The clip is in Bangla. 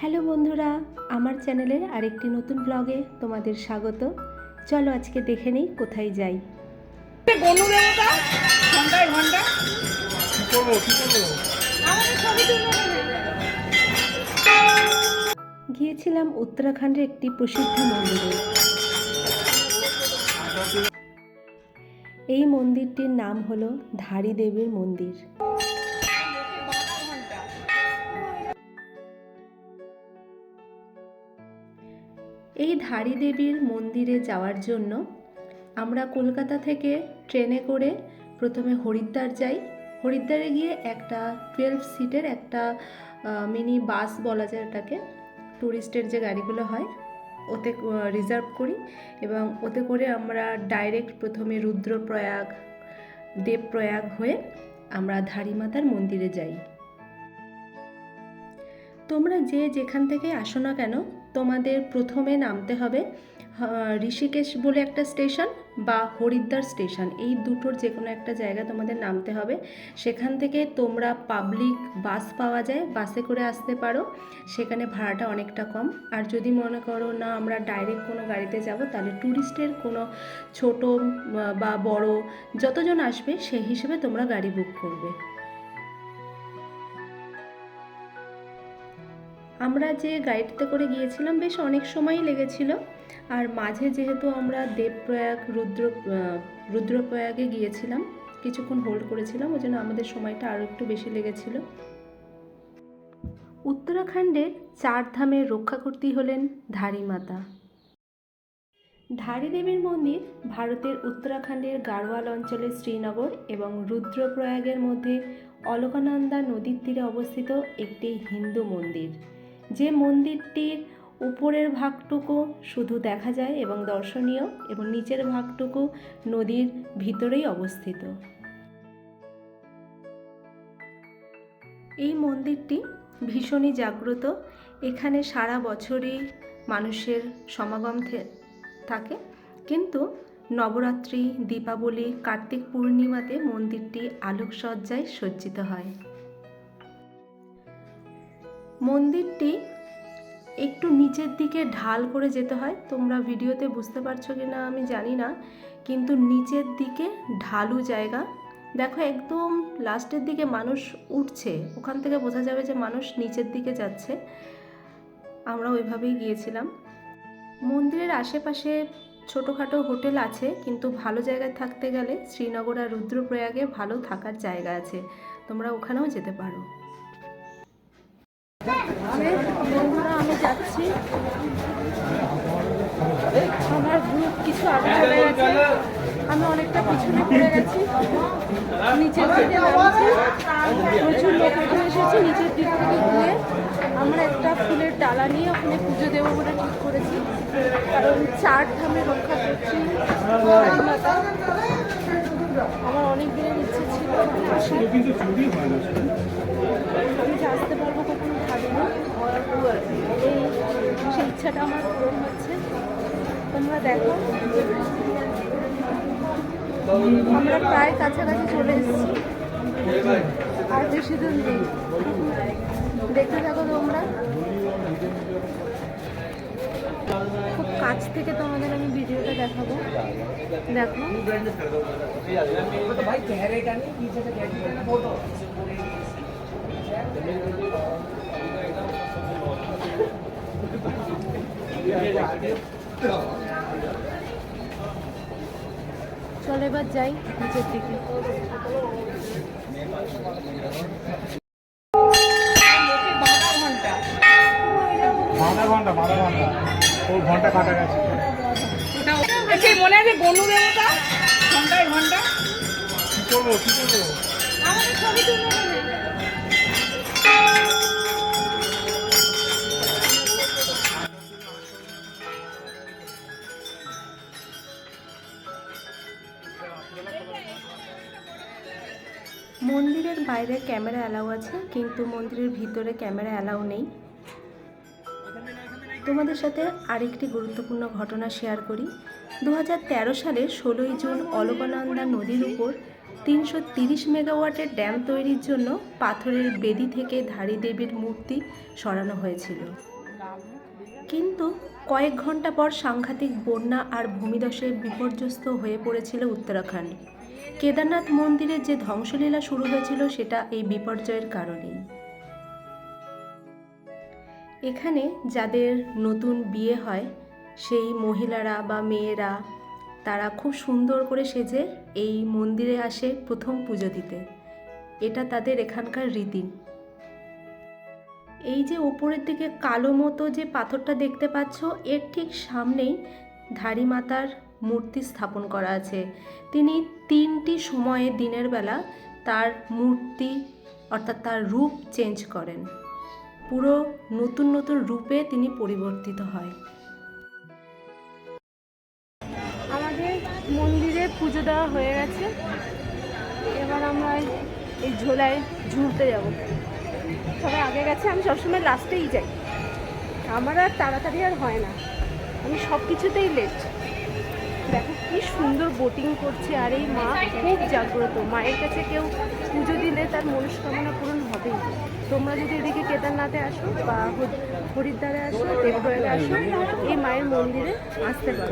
হ্যালো বন্ধুরা আমার চ্যানেলের আরেকটি নতুন ব্লগে তোমাদের স্বাগত। চলো আজকে দেখে নেই কোথায় যাই। গিয়েছিলাম উত্তরাখণ্ডের একটি প্রসিদ্ধ মন্দিরে। এই মন্দিরটির নাম হলো ধারী দেবীর মন্দির। এই ধারী দেবীর মন্দিরে যাওয়ার জন্য আমরা কলকাতা থেকে ট্রেনে করে প্রথমে হরিদ্বার যাই। হরিদ্বারে গিয়ে একটা টুয়েলভ সিটের একটা মিনি বাস বলা যায় ওটাকে ট্যুরিস্টের যে গাড়িগুলো হয়, ওতে রিজার্ভ করি এবং ওতে করে আমরা ডাইরেক্ট প্রথমে রুদ্রপ্রয়াগ, দেবপ্রয়াগ হয়ে আমরা ধারীমাতার মন্দিরে যাই। তোমরা যে যেখান থেকে আসো না কেন তোমাদের প্রথমে নামতে হবে ঋষিকেশ বলে একটা স্টেশন বা হরিদ্বার স্টেশন। এই দুটোর যে কোনো একটা জায়গা তোমাদের নামতে হবে। সেখান থেকে তোমরা পাবলিক বাস পাওয়া যায় বাসে করে আসতে পারো। সেখানে ভাড়াটা অনেকটা কম। আর যদি মনে করো না আমরা ডাইরেক্ট কোনো গাড়িতে যাব, তাহলে ট্যুরিস্টের কোনো ছোট বা বড় যতজন আসবে, সেই হিসেবে তোমরা গাড়ি বুক করবে। আমরা যে গাড়িতে করে গিয়েছিলাম বেশ অনেক সময়ই লেগেছিল। আর মাঝে যেহেতু আমরা দেবপ্রয়াগ, রুদ্র রুদ্রপ্রয়াগে গিয়েছিলাম, কিছুক্ষণ হোল্ড করেছিলাম, ওই জন্য আমাদের সময়টা আরও একটু বেশি লেগেছিল। উত্তরাখণ্ডের চার ধামের রক্ষাকর্ত্রী হলেন ধারী মাতা ধারী দেবীর মন্দির ভারতের উত্তরাখণ্ডের গাড়োয়াল অঞ্চলের শ্রীনগর এবং রুদ্রপ্রয়াগের মধ্যে অলকানন্দা নদীর তীরে অবস্থিত একটি হিন্দু মন্দির। যে মন্দিরটির উপরের ভাগটুকু শুধু দেখা যায় এবং দর্শনীয় এবং নিচের ভাগটুকু নদীর ভিতরেই অবস্থিত। এই মন্দিরটি ভীষণই জাগ্রত। এখানে সারা বছরই মানুষের সমাগম থাকে। কিন্তু নবরাত্রি, দীপাবলি, কার্তিক পূর্ণিমাতে মন্দিরটি আলোকসজ্জায় সজ্জিত হয়। মন্দিরটি একটু নিচের দিকে ঢাল করে যেতে হয়। তোমরা ভিডিওতে বুঝতে পারছ কি না আমি জানি না, কিন্তু নিচের দিকে ঢালু জায়গা। দেখো একদম লাস্টের দিকে মানুষ উঠছে, ওখান থেকে বোঝা যাবে যে মানুষ নিচের দিকে যাচ্ছে। আমরা ওইভাবেই গিয়েছিলাম। মন্দিরের আশেপাশে ছোটোখাটো হোটেল আছে, কিন্তু ভালো জায়গায় থাকতে গেলে শ্রীনগর আর রুদ্রপ্রয়াগে ভালো থাকার জায়গা আছে। তোমরা ওখানেও যেতে পারো। বন্ধুরা আমি যাচ্ছি আমার গ্রুপ কিছু আগে চলে গেছে আমি অনেকটা পিছনে পড়ে গেছি নিচের দিকে নামছি প্রচুর লোক উঠে এসেছে নিচের দিক থেকে ঘুরে আমরা একটা ফুলের ডালা নিয়ে ওখানে পুজো দেবো বলে ঠিক করেছি কারণ চার ধামে রক্ষা করছি মাতা আমার অনেক দিনের ইচ্ছে ছিল আসার কিন্তু চুরি হয় না আমি যে আসতে পারব কখনো ভাবিনি এই সেই ইচ্ছাটা আমার পূরণ হচ্ছে তোমরা দেখো। আমরা প্রায় কাছাকাছি চলে এসেছি। আর বেশি দিন নেই। দেখতে থাকো তোমরা। খুব কাছ থেকে তোমাদের আমি ভিডিওটা দেখাবো। দেখো। চল এবার যাই নিচের দিকে। বাঁধা ঘণ্টা বাঁধা ঘণ্টা। ঘণ্টা কাটা গেছে। সেই মনে আছে গনু দেবতা? ঘন্টায় ঘণ্টা? কি করব কি করব? আমাদের ছবি তুলবে মন্দিরের বাইরে ক্যামেরা অ্যালাউ আছে, কিন্তু মন্দিরের ভিতরে ক্যামেরা অ্যালাউ নেই। তোমাদের সাথে আরেকটি গুরুত্বপূর্ণ ঘটনা শেয়ার করি। দু সালের ষোলোই জুন অলকানন্দা নদীর উপর তিনশো তিরিশ মেগাওয়াটের ড্যাম তৈরির জন্য পাথরের বেদি থেকে ধারী দেবীর মূর্তি সরানো হয়েছিল। কিন্তু কয়েক ঘণ্টা পর সাংঘাতিক বন্যা আর ভূমিধসে বিপর্যস্ত হয়ে পড়েছিল উত্তরাখণ্ড। কেদারনাথ মন্দিরের যে ধ্বংসলীলা শুরু হয়েছিল সেটা এই বিপর্যয়ের কারণেই। এখানে যাদের নতুন বিয়ে হয়, সেই মহিলারা বা মেয়েরা, তারা খুব সুন্দর করে সেজে এই মন্দিরে আসে প্রথম পুজো দিতে। এটা তাদের এখানকার রীতি। এই যে ওপরের দিকে কালো মতো যে পাথরটা দেখতে পাচ্ছ, এর ঠিক সামনেই ধারী মাতার মূর্তি স্থাপন করা আছে। তিনি তিনটি সময়ে দিনের বেলা তার মূর্তি অর্থাৎ তার রূপ চেঞ্জ করেন। পুরো নতুন নতুন রূপে তিনি পরিবর্তিত হয়। আমাদের মন্দিরে পুজো দেওয়া হয়ে গেছে। এবার আমরা এই ঝোলায় ঝুলতে যাব। সবাই আগে গেছে, আমি সবসময় লাস্টেই যাই। আমার আর তাড়াতাড়ি আর হয় না। আমি সব কিছুতেই লেট দেখো, কি সুন্দর বোটিং করছে আর এই মা খুব জাগ্রত। মায়ের কাছে কেউ পুজো দিলে তার মনস্কামনা পূরণ হবেই। তোমরা যদি এদিকে কেদারনাথে আসো বা হরিদ্বারে আসো দেবগড়ে আসো, এই মায়ের মন্দিরে আসতে পারো।